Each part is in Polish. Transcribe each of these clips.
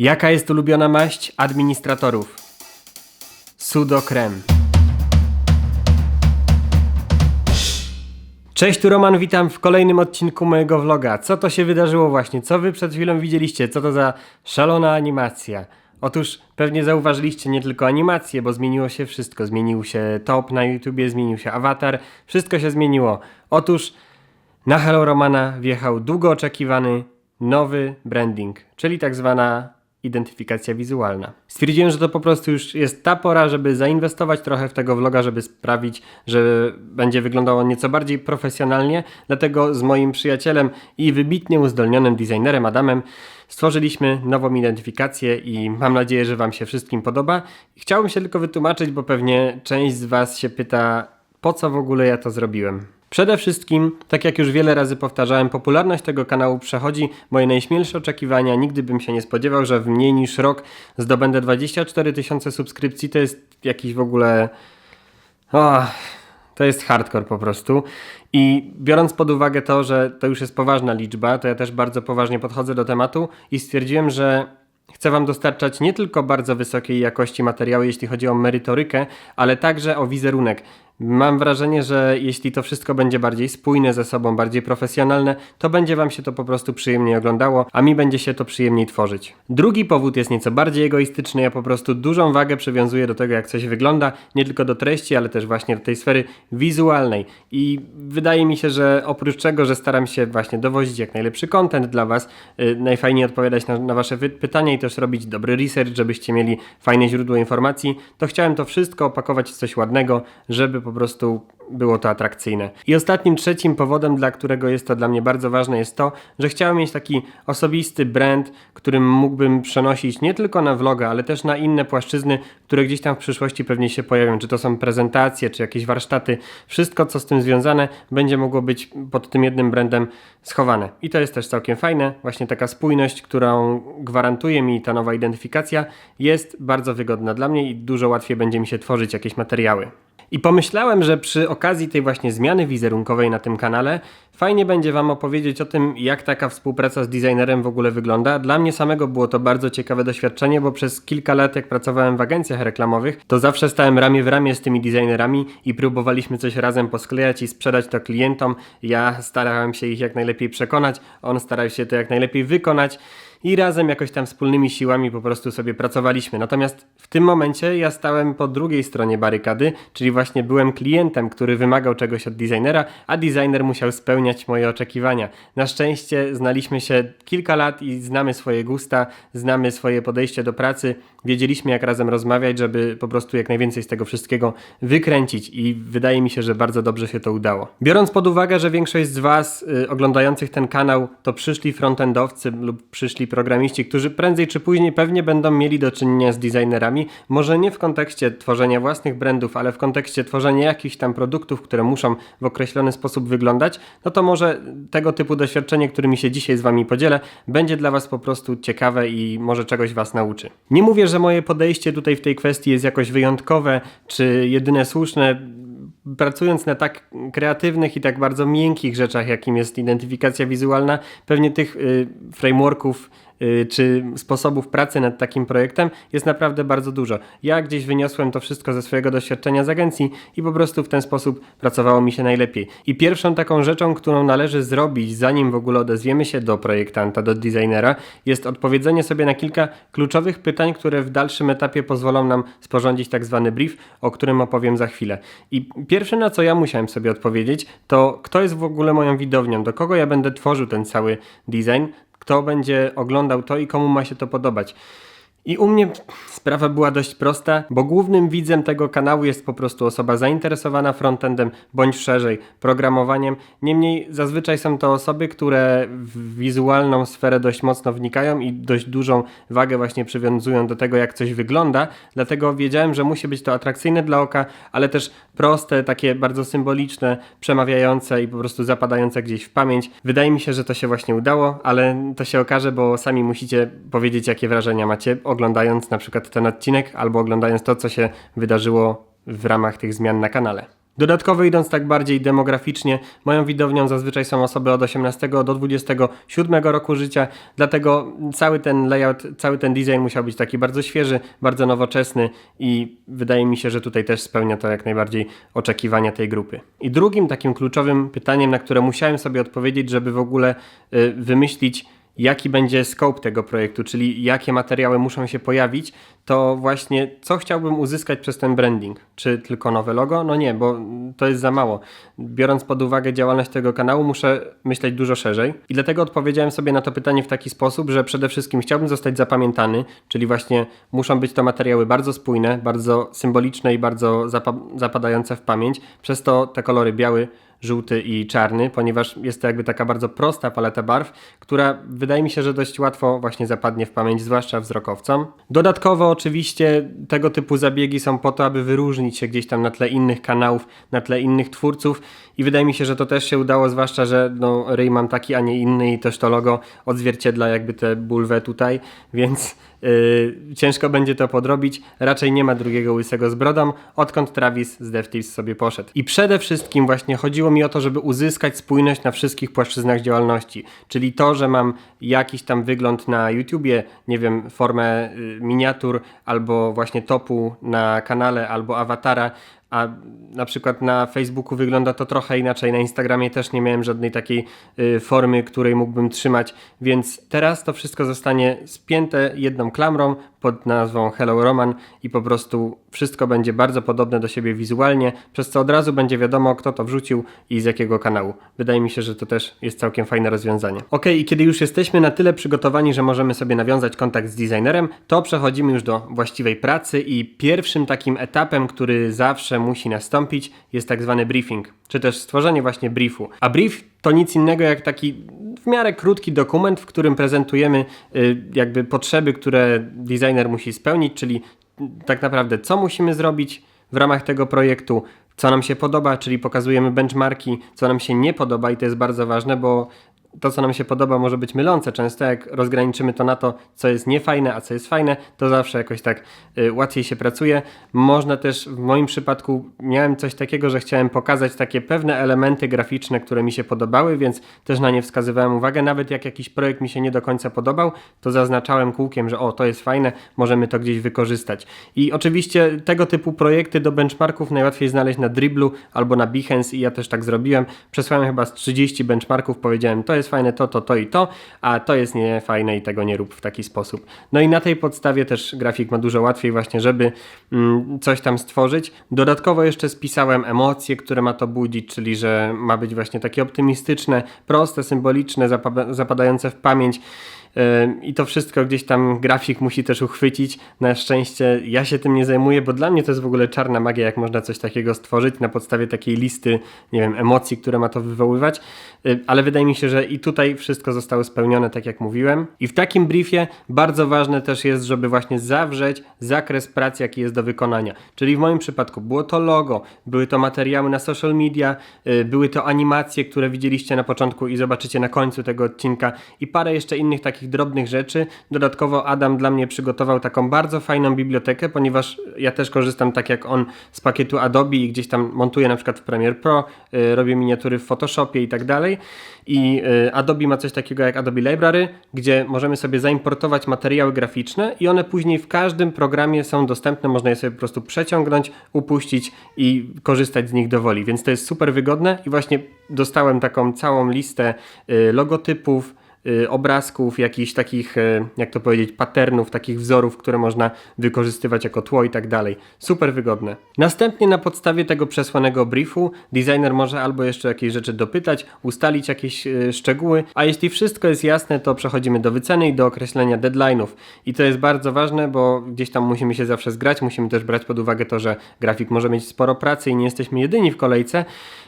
Jaka jest ulubiona maść administratorów? Sudo krem. Cześć, tu Roman, witam w kolejnym odcinku mojego vloga. Co to się wydarzyło właśnie? Co wy przed chwilą widzieliście? Co to za szalona animacja? Otóż pewnie zauważyliście nie tylko animację, bo zmieniło się wszystko. Zmienił się top na YouTubie, zmienił się awatar, wszystko się zmieniło. Otóż na Hello Romana wjechał długo oczekiwany nowy branding, czyli tak zwana identyfikacja wizualna. Stwierdziłem, że to po prostu już jest ta pora, żeby zainwestować trochę w tego vloga, żeby sprawić, że będzie wyglądał on nieco bardziej profesjonalnie. Dlatego z moim przyjacielem i wybitnie uzdolnionym designerem Adamem stworzyliśmy nową identyfikację i mam nadzieję, że Wam się wszystkim podoba. Chciałbym się tylko wytłumaczyć, bo pewnie część z Was się pyta, po co w ogóle ja to zrobiłem. Przede wszystkim, tak jak już wiele razy powtarzałem, popularność tego kanału przechodzi moje najśmielsze oczekiwania. Nigdy bym się nie spodziewał, że w mniej niż rok zdobędę 24 tysiące subskrypcji. To jest jakiś w ogóle. O, to jest hardcore po prostu. I biorąc pod uwagę to, że to już jest poważna liczba, to ja też bardzo poważnie podchodzę do tematu i stwierdziłem, że Chcę Wam dostarczać nie tylko bardzo wysokiej jakości materiały, jeśli chodzi o merytorykę, ale także o wizerunek. Mam wrażenie, że jeśli to wszystko będzie bardziej spójne ze sobą, bardziej profesjonalne, to będzie Wam się to po prostu przyjemniej oglądało, a mi będzie się to przyjemniej tworzyć. Drugi powód jest nieco bardziej egoistyczny. Ja po prostu dużą wagę przywiązuję do tego, jak coś wygląda, nie tylko do treści, ale też właśnie do tej sfery wizualnej. I wydaje mi się, że oprócz czego, że staram się właśnie dowozić jak najlepszy content dla Was, yy, najfajniej odpowiadać na, na Wasze pytania i też robić dobry research, żebyście mieli fajne źródło informacji, to chciałem to wszystko opakować w coś ładnego, żeby po prostu było to atrakcyjne. I ostatnim, trzecim powodem, dla którego jest to dla mnie bardzo ważne, jest to, że chciałem mieć taki osobisty brand, którym mógłbym przenosić nie tylko na vloga, ale też na inne płaszczyzny, które gdzieś tam w przyszłości pewnie się pojawią. Czy to są prezentacje, czy jakieś warsztaty. Wszystko, co z tym związane, będzie mogło być pod tym jednym brandem schowane. I to jest też całkiem fajne. Właśnie taka spójność, którą gwarantuje mi ta nowa identyfikacja, jest bardzo wygodna dla mnie i dużo łatwiej będzie mi się tworzyć jakieś materiały. I pomyślałem, że przy okazji tej właśnie zmiany wizerunkowej na tym kanale fajnie będzie Wam opowiedzieć o tym, jak taka współpraca z designerem w ogóle wygląda. Dla mnie samego było to bardzo ciekawe doświadczenie, bo przez kilka lat, jak pracowałem w agencjach reklamowych, to zawsze stałem ramię w ramię z tymi designerami i próbowaliśmy coś razem posklejać i sprzedać to klientom. Ja starałem się ich jak najlepiej przekonać, on starał się to jak najlepiej wykonać i razem jakoś tam wspólnymi siłami po prostu sobie pracowaliśmy. Natomiast w tym momencie ja stałem po drugiej stronie barykady, czyli właśnie byłem klientem, który wymagał czegoś od designera, a designer musiał spełniać moje oczekiwania. Na szczęście znaliśmy się kilka lat i znamy swoje gusta, znamy swoje podejście do pracy, wiedzieliśmy jak razem rozmawiać, żeby po prostu jak najwięcej z tego wszystkiego wykręcić i wydaje mi się, że bardzo dobrze się to udało. Biorąc pod uwagę, że większość z Was y, oglądających ten kanał to przyszli frontendowcy lub przyszli programiści, którzy prędzej czy później pewnie będą mieli do czynienia z designerami, może nie w kontekście tworzenia własnych brandów, ale w kontekście tworzenia jakichś tam produktów, które muszą w określony sposób wyglądać, no to może tego typu doświadczenie, którymi się dzisiaj z Wami podzielę, będzie dla Was po prostu ciekawe i może czegoś Was nauczy. Nie mówię, że moje podejście tutaj w tej kwestii jest jakoś wyjątkowe, czy jedyne słuszne, pracując na tak kreatywnych i tak bardzo miękkich rzeczach, jakim jest identyfikacja wizualna, pewnie tych y, frameworków czy sposobów pracy nad takim projektem jest naprawdę bardzo dużo. Ja gdzieś wyniosłem to wszystko ze swojego doświadczenia z agencji i po prostu w ten sposób pracowało mi się najlepiej. I pierwszą taką rzeczą, którą należy zrobić, zanim w ogóle odezwiemy się do projektanta, do designera, jest odpowiedzenie sobie na kilka kluczowych pytań, które w dalszym etapie pozwolą nam sporządzić tak zwany brief, o którym opowiem za chwilę. I pierwsze, na co ja musiałem sobie odpowiedzieć, to kto jest w ogóle moją widownią, do kogo ja będę tworzył ten cały design, kto będzie oglądał to i komu ma się to podobać. I u mnie sprawa była dość prosta, bo głównym widzem tego kanału jest po prostu osoba zainteresowana frontendem bądź szerzej programowaniem. Niemniej zazwyczaj są to osoby, które w wizualną sferę dość mocno wnikają i dość dużą wagę właśnie przywiązują do tego, jak coś wygląda. Dlatego wiedziałem, że musi być to atrakcyjne dla oka, ale też proste, takie bardzo symboliczne, przemawiające i po prostu zapadające gdzieś w pamięć. Wydaje mi się, że to się właśnie udało, ale to się okaże, bo sami musicie powiedzieć, jakie wrażenia macie oglądając na przykład ten odcinek albo oglądając to, co się wydarzyło w ramach tych zmian na kanale. Dodatkowo idąc tak bardziej demograficznie, moją widownią zazwyczaj są osoby od 18 do 27 roku życia, dlatego cały ten layout, cały ten design musiał być taki bardzo świeży, bardzo nowoczesny i wydaje mi się, że tutaj też spełnia to jak najbardziej oczekiwania tej grupy. I drugim takim kluczowym pytaniem, na które musiałem sobie odpowiedzieć, żeby w ogóle y, wymyślić jaki będzie scope tego projektu, czyli jakie materiały muszą się pojawić, to właśnie co chciałbym uzyskać przez ten branding. Czy tylko nowe logo? No nie, bo to jest za mało. Biorąc pod uwagę działalność tego kanału, muszę myśleć dużo szerzej. I dlatego odpowiedziałem sobie na to pytanie w taki sposób, że przede wszystkim chciałbym zostać zapamiętany, czyli właśnie muszą być to materiały bardzo spójne, bardzo symboliczne i bardzo zapa- zapadające w pamięć. Przez to te kolory biały, żółty i czarny, ponieważ jest to jakby taka bardzo prosta paleta barw, która wydaje mi się, że dość łatwo właśnie zapadnie w pamięć, zwłaszcza wzrokowcom. Dodatkowo oczywiście tego typu zabiegi są po to, aby wyróżnić się gdzieś tam na tle innych kanałów, na tle innych twórców i wydaje mi się, że to też się udało, zwłaszcza, że no, ryj mam taki, a nie inny i też to logo odzwierciedla jakby tę bulwę tutaj, więc Yy, ciężko będzie to podrobić. Raczej nie ma drugiego łysego z brodą, odkąd Travis z DevTips sobie poszedł. I przede wszystkim właśnie chodziło mi o to, żeby uzyskać spójność na wszystkich płaszczyznach działalności. Czyli to, że mam jakiś tam wygląd na YouTubie, nie wiem, formę y, miniatur albo właśnie topu na kanale albo awatara, a na przykład na Facebooku wygląda to trochę inaczej, na Instagramie też nie miałem żadnej takiej y, formy, której mógłbym trzymać, więc teraz to wszystko zostanie spięte jedną klamrą pod nazwą Hello Roman i po prostu wszystko będzie bardzo podobne do siebie wizualnie, przez co od razu będzie wiadomo, kto to wrzucił i z jakiego kanału. Wydaje mi się, że to też jest całkiem fajne rozwiązanie. Ok, i kiedy już jesteśmy na tyle przygotowani, że możemy sobie nawiązać kontakt z designerem, to przechodzimy już do właściwej pracy i pierwszym takim etapem, który zawsze musi nastąpić, jest tak zwany briefing, czy też stworzenie właśnie briefu. A brief to nic innego jak taki w miarę krótki dokument, w którym prezentujemy y, jakby potrzeby, które designer musi spełnić, czyli tak naprawdę co musimy zrobić w ramach tego projektu, co nam się podoba, czyli pokazujemy benchmarki, co nam się nie podoba i to jest bardzo ważne, bo to, co nam się podoba, może być mylące często. Jak rozgraniczymy to na to, co jest niefajne, a co jest fajne, to zawsze jakoś tak y, łatwiej się pracuje. Można też, w moim przypadku, miałem coś takiego, że chciałem pokazać takie pewne elementy graficzne, które mi się podobały, więc też na nie wskazywałem uwagę. Nawet jak jakiś projekt mi się nie do końca podobał, to zaznaczałem kółkiem, że o, to jest fajne, możemy to gdzieś wykorzystać. I oczywiście tego typu projekty do benchmarków najłatwiej znaleźć na Dribblu albo na Behance i ja też tak zrobiłem. Przesłałem chyba z 30 benchmarków, powiedziałem, to jest fajne to, to, to i to, a to jest niefajne i tego nie rób w taki sposób. No i na tej podstawie też grafik ma dużo łatwiej właśnie, żeby mm, coś tam stworzyć. Dodatkowo jeszcze spisałem emocje, które ma to budzić, czyli że ma być właśnie takie optymistyczne, proste, symboliczne, zapa- zapadające w pamięć. I to wszystko gdzieś tam grafik musi też uchwycić. Na szczęście ja się tym nie zajmuję, bo dla mnie to jest w ogóle czarna magia, jak można coś takiego stworzyć na podstawie takiej listy, nie wiem, emocji, które ma to wywoływać. Ale wydaje mi się, że i tutaj wszystko zostało spełnione, tak jak mówiłem. I w takim briefie bardzo ważne też jest, żeby właśnie zawrzeć zakres pracy, jaki jest do wykonania. Czyli w moim przypadku było to logo, były to materiały na social media, y, były to animacje, które widzieliście na początku i zobaczycie na końcu tego odcinka i parę jeszcze innych takich takich drobnych rzeczy. Dodatkowo Adam dla mnie przygotował taką bardzo fajną bibliotekę, ponieważ ja też korzystam tak jak on z pakietu Adobe i gdzieś tam montuję na przykład w Premiere Pro, y, robię miniatury w Photoshopie i tak dalej. I y, Adobe ma coś takiego jak Adobe Library, gdzie możemy sobie zaimportować materiały graficzne i one później w każdym programie są dostępne, można je sobie po prostu przeciągnąć, upuścić i korzystać z nich dowoli. Więc to jest super wygodne i właśnie dostałem taką całą listę y, logotypów, obrazków, jakichś takich, y, jak to powiedzieć, patternów, takich wzorów, które można wykorzystywać jako tło i tak dalej. Super wygodne. Następnie na podstawie tego przesłanego briefu designer może albo jeszcze jakieś rzeczy dopytać, ustalić jakieś y, szczegóły, a jeśli wszystko jest jasne, to przechodzimy do wyceny i do określenia deadline'ów. I to jest bardzo ważne, bo gdzieś tam musimy się zawsze zgrać, musimy też brać pod uwagę to, że grafik może mieć sporo pracy i nie jesteśmy jedyni w kolejce,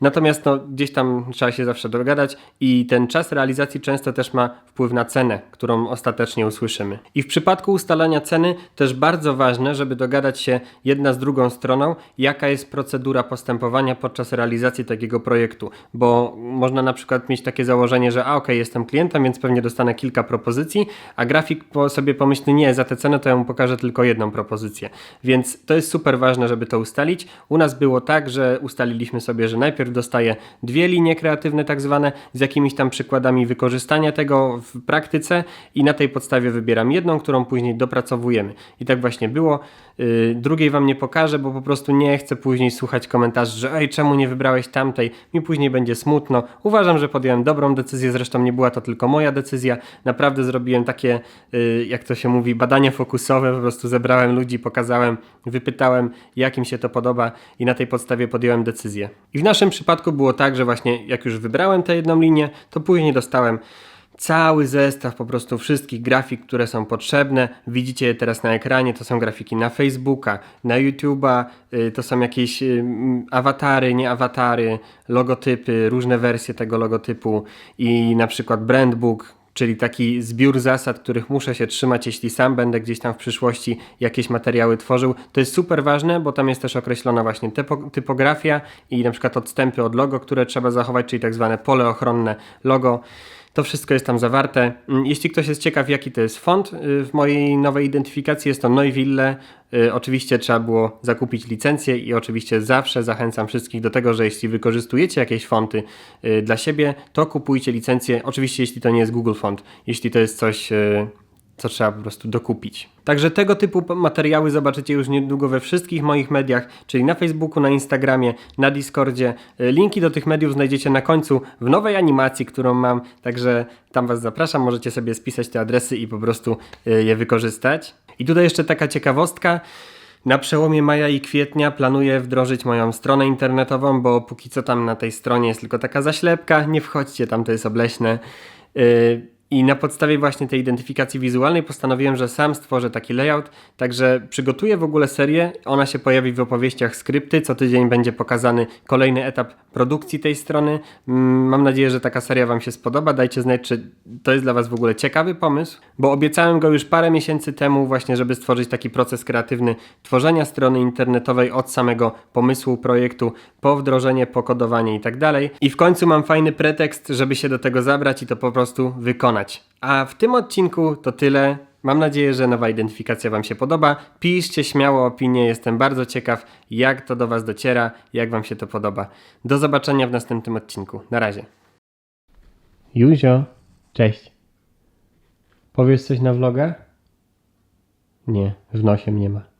natomiast no, gdzieś tam trzeba się zawsze dogadać i ten czas realizacji często też ma wpływ na cenę, którą ostatecznie usłyszymy. I w przypadku ustalania ceny też bardzo ważne, żeby dogadać się jedna z drugą stroną, jaka jest procedura postępowania podczas realizacji takiego projektu, bo można na przykład mieć takie założenie, że a okej, jestem klientem, więc pewnie dostanę kilka propozycji, a grafik po sobie pomyśli, nie, za tę cenę to ja mu pokażę tylko jedną propozycję. Więc to jest super ważne, żeby to ustalić. U nas było tak, że ustaliliśmy sobie, że najpierw dostaję dwie linie kreatywne tak zwane, z jakimiś tam przykładami wykorzystania tego w praktyce i na tej podstawie wybieram jedną, którą później dopracowujemy. I tak właśnie było. Yy, drugiej wam nie pokażę, bo po prostu nie chcę później słuchać komentarzy, że ej, czemu nie wybrałeś tamtej? Mi później będzie smutno. Uważam, że podjąłem dobrą decyzję, zresztą nie była to tylko moja decyzja. Naprawdę zrobiłem takie, yy, jak to się mówi, badania fokusowe, po prostu zebrałem ludzi, pokazałem, wypytałem, jak im się to podoba i na tej podstawie podjąłem decyzję. I w naszym przypadku było tak, że właśnie jak już wybrałem tę jedną linię, to później dostałem cały zestaw po prostu wszystkich grafik, które są potrzebne. Widzicie je teraz na ekranie, to są grafiki na Facebooka, na YouTube'a, y, to są jakieś y, awatary, nie awatary, logotypy, różne wersje tego logotypu i na przykład brandbook, czyli taki zbiór zasad, których muszę się trzymać, jeśli sam będę gdzieś tam w przyszłości jakieś materiały tworzył. To jest super ważne, bo tam jest też określona właśnie typo, typografia i na przykład odstępy od logo, które trzeba zachować, czyli tak zwane pole ochronne logo. To wszystko jest tam zawarte. Mm, Jeśli ktoś jest ciekaw, jaki to jest font, y, w mojej nowej identyfikacji jest to Neuville. Y, Oczywiście trzeba było zakupić licencję i oczywiście zawsze zachęcam wszystkich do tego, że jeśli wykorzystujecie jakieś fonty y, dla siebie, to kupujcie licencję. Oczywiście, jeśli to nie jest Google Font, jeśli to jest coś, co trzeba po prostu dokupić. Także tego typu materiały zobaczycie już niedługo we wszystkich moich mediach, czyli na Facebooku, na Instagramie, na Discordzie. Y, Linki do tych mediów znajdziecie na końcu w nowej animacji, którą mam, także tam Was zapraszam, możecie sobie spisać te adresy i po prostu y, je wykorzystać. I tutaj jeszcze taka ciekawostka. Na przełomie maja i kwietnia planuję wdrożyć moją stronę internetową, bo póki co tam na tej stronie jest tylko taka zaślepka. Nie wchodźcie tam, to jest obleśne. Yy, I na podstawie właśnie tej identyfikacji wizualnej postanowiłem, że sam stworzę taki layout, także przygotuję w ogóle serię. Ona się pojawi w opowieściach skrypty. Co tydzień będzie pokazany kolejny etap produkcji tej strony. Mm, Mam nadzieję, że taka seria Wam się spodoba. Dajcie znać, czy to jest dla Was w ogóle ciekawy pomysł, bo obiecałem go już parę miesięcy temu, właśnie, żeby stworzyć taki proces kreatywny tworzenia strony internetowej od samego pomysłu projektu po wdrożenie, pokodowanie i tak dalej. I w końcu mam fajny pretekst, żeby się do tego zabrać i to po prostu wykonać. A w tym odcinku to tyle. Mam nadzieję, że nowa identyfikacja Wam się podoba. Piszcie śmiało opinie, jestem bardzo ciekaw, jak to do Was dociera, jak Wam się to podoba. Do zobaczenia w następnym odcinku. Na razie. Juzio, cześć. Powiesz coś na vloga? Nie, w nosie mnie ma.